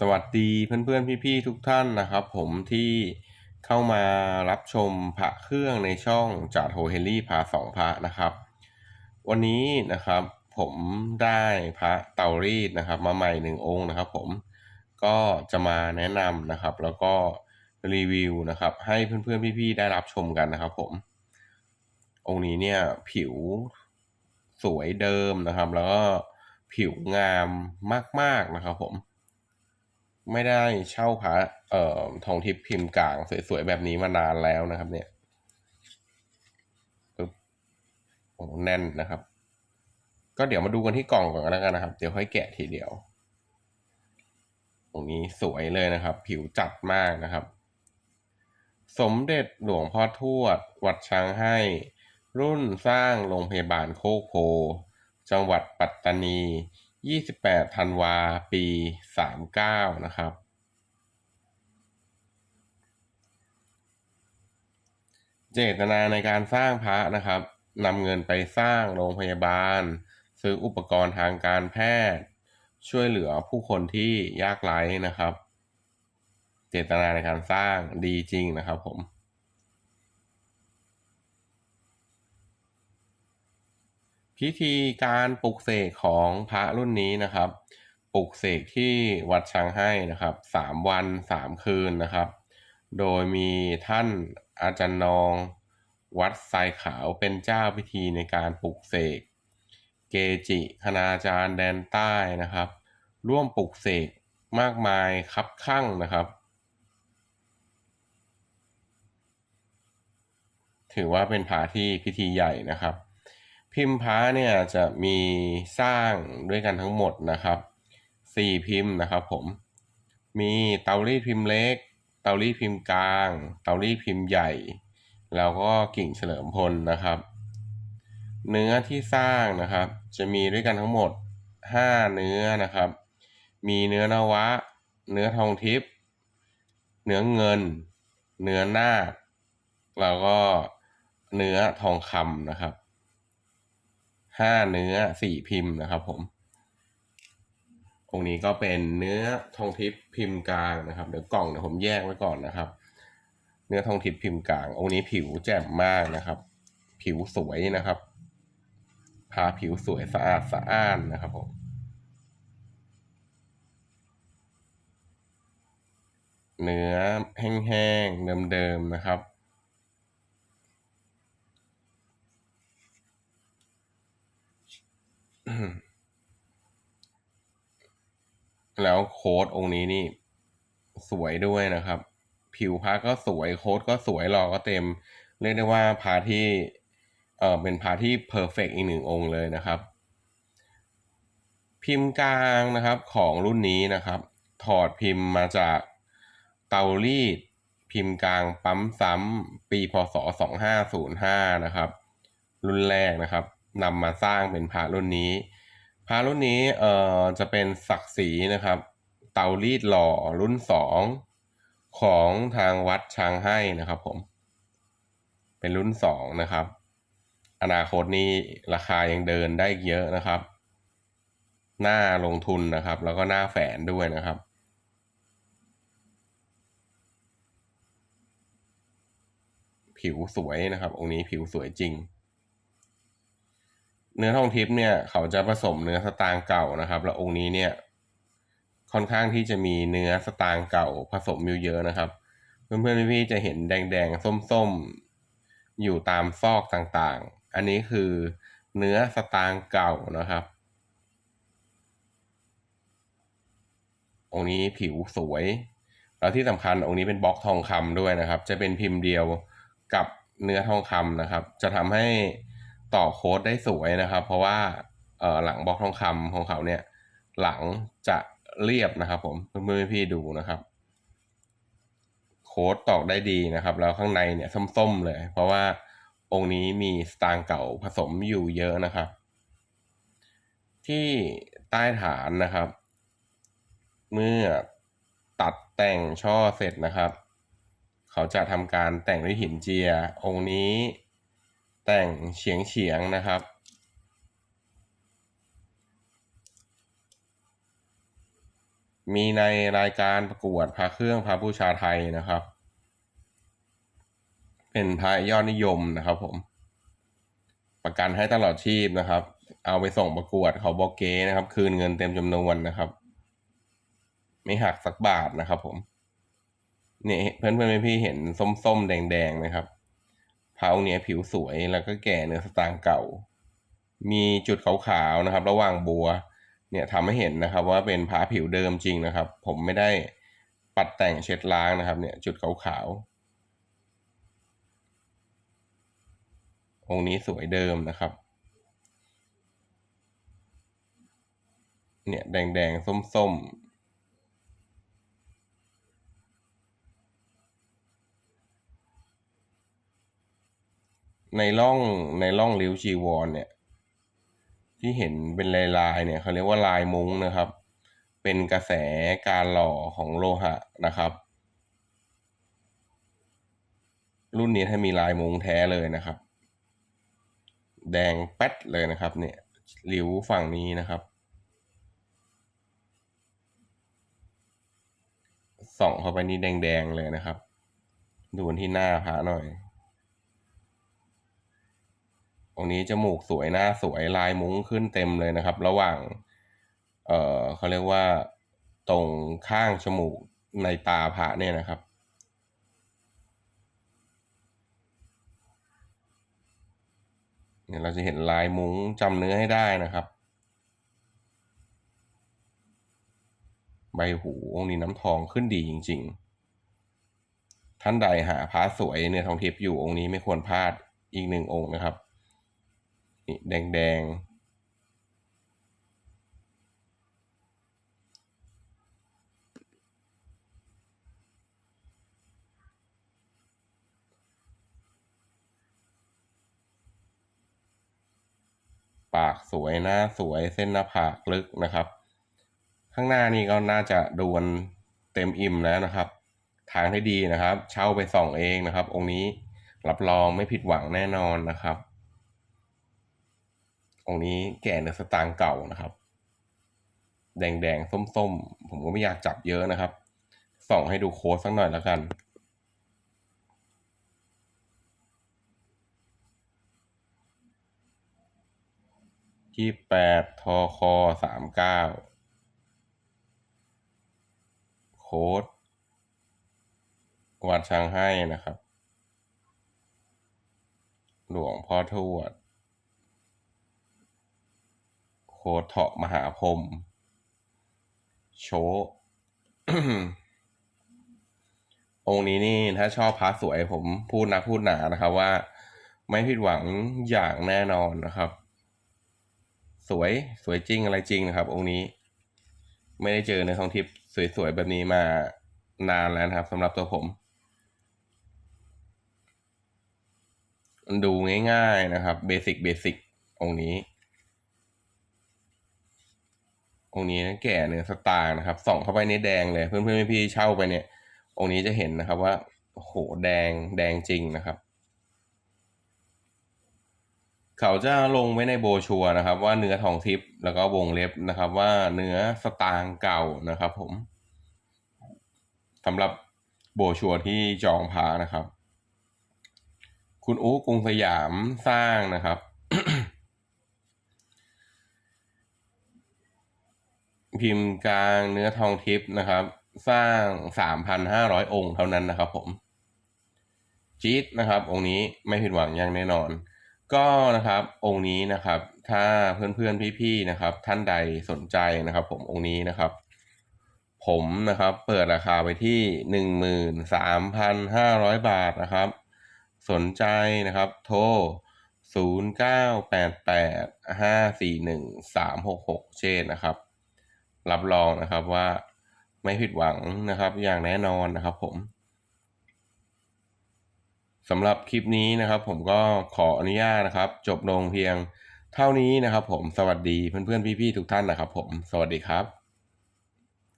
สวัสดีเพื่อนๆ พี่ๆ ทุกท่านนะครับ ผมที่เข้ามารับชมพระเครื่องในช่องจาโทเฮลี่พาสองพระนะครับ วันนี้นะครับผมได้พระเตารีดนะครับ มาใหม่หนึ่งองค์นะครับ ผมก็จะมาแนะนำนะครับ แล้วก็รีวิวนะครับ ให้เพื่อนๆ พี่ๆ ได้รับชมกันนะครับ ผม องค์นี้เนี่ยผิวสวยเดิมนะครับ แล้วก็ผิวงามมากๆนะครับ ผม ไม่ได้เช่าพระเอ่อทองทิพย์พิมพ์กลางสวยๆแบบนี้มานานแล้วนะครับ เนี่ยปึ๊บโอ้แน่นนะครับ ก็เดี๋ยวมาดูกันที่กล่องก่อนแล้วกันนะครับ เดี๋ยวค่อยแกะทีเดียว ตรงนี้สวยเลยนะครับ ผิวจัดมากนะครับ สมเด็จหลวงพ่อทวด วัดช้างให้ รุ่นสร้างโรงพยาบาลโคกโพ จังหวัดปัตตานี 28ธันวาปี39นะครับ เจตนาในการสร้างพระนะครับนำเงินไปสร้างโรงพยาบาล ซื้ออุปกรณ์ทางการแพทย์ ช่วยเหลือผู้คนที่ยากไร้นะครับ เจตนาในการสร้างดีจริงนะครับผม พิธีการปลุกเสกของพระรุ่นนี้นะครับ ปลุกเสกที่วัดช้างให้นะครับสามวันสามคืนนะครับ โดยมีท่านอาจารย์นอง วัดทรายขาวเป็นเจ้าพิธีในการปลุกเสก เกจิคณาจารย์แดนใต้นะครับ ร่วมปลุกเสกมากมายครับข้างนะครับ ถือว่าเป็นพระที่พิธีใหญ่นะครับ พิมพ์พระเนี่ยจะมีสร้างด้วยกันทั้งหมดนะครับสี่พิมพ์นะครับผมมีเตารีดพิมพ์เล็ก เตารีดพิมพ์กลาง เตารีดพิมพ์ใหญ่ แล้วก็กิ่งเฉลิมพลนะครับ เนื้อที่สร้างนะครับ จะมีด้วยกันทั้งหมดห้าเนื้อนะครับ มีเนื้อนวะ เนื้อทองทิพย์เนื้อเงิน เนื้อนาคแล้วก็เนื้อทองคำนะครับ ห้าเนื้อสี่พิมพ์นะครับผม องค์นี้ก็เป็นเนื้อทองทิพย์พิมพ์กลางนะครับ เดี๋ยวกล่องเดี๋ยวผมแยกไว้ก่อนนะครับ เนื้อทองทิพย์พิมพ์กลาง องค์นี้ผิวแจ่มมากนะครับ ผิวสวยนะครับพาผิวสวยสะอาดสะอ้านนะครับผมเนื้อแห้งๆเดิมๆนะครับ แล้วโค้ดองค์นี้นี่ สวยด้วยนะครับ ผิวพระก็สวยโค้ดก็สวยหล่อก็เต็ม เรียกได้ว่าพระที่เออเป็นพระที่เพอร์เฟกอีกหนึ่งองค์เลยนะครับ พิมพ์กลางนะครับของรุ่นนี้นะครับ ถอดพิมพ์มาจากเตารีดพิมพ์กลางปั๊มซ้ำปีพศ 2505 นะครับ รุ่นแรกนะครับ นำมาสร้างเป็นพระรุ่นนี้ พระรุ่นนี้เอ่อจะเป็นศักดิ์ศรีนะครับ เตารีดหล่อรุ่นสองของทางวัดช้างให้นะครับผม เป็นรุ่นสองนะครับ อนาคตนี้ราคายังเดินได้เยอะนะครับ หน้าลงทุนนะครับ แล้วก็หน้าแฝนด้วยนะครับผิวสวยนะครับ องค์นี้ผิวสวยจริง เนื้อทองทิพย์เนี่ยเขาจะผสมเนื้อสตางเก่านะครับ แล้วองค์นี้เนี่ย ค่อนข้างที่จะมีเนื้อสตางเก่าผสมอยู่เยอะนะครับ เพื่อนๆพี่ๆจะเห็นแดงๆส้มๆ อยู่ตามซอกต่างๆ อันนี้คือเนื้อสตางเก่านะครับ องค์นี้ผิวสวย แล้วที่สำคัญองค์นี้เป็นบล็อกทองคำด้วยนะครับ จะเป็นพิมพ์เดียวกับเนื้อทองคำนะครับ จะทำให้ ต่อโค้ดได้สวยนะครับ เพราะว่าเอหลังบล็อกทองคำของเขาเนี่ย หลังจะเรียบนะครับ ผมเพื่อนๆพี่ดูนะครับ โค้ดตอกได้ดีนะครับ แล้วข้างในเนี่ยส้มๆเลย เพราะว่าองค์นี้มีสตางเก่าผสมอยู่เยอะนะครับ ที่ใต้ฐานนะครับ เมื่อตัดแต่งช่อเสร็จนะครับ เขาจะทำการแต่งด้วยหินเจีย องค์นี้ แต่งเฉียงเฉียงนะครับ มีในรายการประกวดพระเครื่องพระบูชาไทยนะครับ เป็นพระยอดนิยมนะครับผม ประกันให้ตลอดชีพนะครับ เอาไปส่งประกวดเขาบอกเก๊นะครับ คืนเงินเต็มจำนวนนะครับ ไม่หักสักบาทนะครับผมเนี่ยเพื่อนเพื่อนพี่เห็นส้มๆ แดงๆไหมครับ พระองค์เนี้ยผิวสวยแล้วก็แก่เนื้อสตางเก่า มีจุดขาวๆนะครับ ระหว่างบัว เนี่ยทำให้เห็นนะครับ ว่าเป็นพระผิวเดิมจริงนะครับ ผมไม่ได้ปัดแต่งเช็ดล้างนะครับ เนี่ยจุดขาวๆองค์นี้สวยเดิมนะครับ เนี่ยแดงๆส้มๆ ในร่องในร่องริ้วจีวรเนี่ย ที่เห็นเป็นลายลายเนี่ยเขาเรียกว่าลายมุ้งนะครับ เป็นกระแสการหล่อของโลหะนะครับ รุ่นนี้ถ้ามีลายมุ้งแท้เลยนะครับ แดงแป๊ดเลยนะครับ เนี่ยริ้วฝั่งนี้นะครับส่องเข้าไปนี่แดงๆเลยนะครับ ดูที่หน้าพระหน่อย ตรงนี้จมูกสวยหน้าสวยลายมุ้งขึ้นเต็มเลยนะครับ ระหว่าง เออเขาเรียกว่าตรงข้างจมูกในตาพระเนี่ยนะครับ เนี่ยเราจะเห็นลายมุ้งจำเนื้อให้ได้นะครับ ใบหูองค์นี้น้ำทองขึ้นดีจริง ๆ ท่านใดหาพระสวยเนื้อทองทิพย์อยู่องค์นี้ไม่ควรพลาดอีกหนึ่งองค์นะครับ นี่แดงๆปากสวยหน้าสวยเส้นหน้าผากลึกนะครับ ข้างหน้านี่ก็น่าจะดูกันเต็มอิ่มแล้วนะครับทางที่ดีนะครับ เช่าไปส่องเองนะครับ องค์นี้รับรองไม่ผิดหวังแน่นอนนะครับ องค์นี้แก่เนื้อสตางเก่านะครับ แดงๆส้มๆผมก็ไม่อยากจับเยอะนะครับ ส่องให้ดูโค้ดสักหน่อยแล้วกัน ที่แปดทอคอสามเก้าโค้ดวัดช้างให้นะครับ หลวงพ่อทวด โคดเถาะมหาพรมโชองค์นี้นี่ถ้าชอบพระสวยผมพูดนะพูดหนานะครับว่า ไม่ผิดหวังอย่างแน่นอนนะครับ สวยสวยจริงอะไรจริงนะครับ องค์นี้ ไม่ได้เจอในท้องทิพย์สวยๆแบบนี้มานานแล้วนะครับสำหรับตัวผมดูง่ายๆนะครับเบสิกเบสิกองค์นี้ องค์นี้แก่เนื้อสตางค์นะครับส่องเข้าไปในแดงเลยเพื่อนๆพี่ๆเช่าไปเนี่ย องค์นี้จะเห็นนะครับว่าโหแดงแดงจริงนะครับ เขาจะลงไว้ในโบชัวนะครับ ว่าเนื้อทองทิพย์แล้วก็วงเล็บนะครับ ว่าเนื้อสตางเก่านะครับ ผมสำหรับโบชัวที่จองพานะครับ คุณอู๋กรุงสยามสร้างนะครับ พิมพ์กลางเนื้อทองทิพย์นะครับ สร้างสามพันห้าร้อยองค์เท่านั้นนะครับผมจี๊ดนะครับ องค์นี้ไม่ผิดหวังอย่างแน่นอน ก็นะครับองค์นี้นะครับ ถ้าเพื่อนๆพี่ๆนะครับ ท่านใดสนใจนะครับ ผมองค์นี้นะครับ ผมนะครับ เปิดราคาไปที่หนึ่งหมื่นสามพันห้าร้อยบาทนะครับ สนใจนะครับ โทรศูนย์เก้าแปดแปดห้าสี่หนึ่งสามหกหกเชนนะครับ รับรองนะครับว่าไม่ผิดหวังนะครับ อย่างแน่นอนนะครับผมสำหรับคลิปนี้นะครับ ผมก็ขออนุญาตนะครับ จบลงเพียงเท่านี้นะครับ ผมสวัสดีเพื่อนๆพี่ๆทุกท่านนะครับ ผมสวัสดีครับ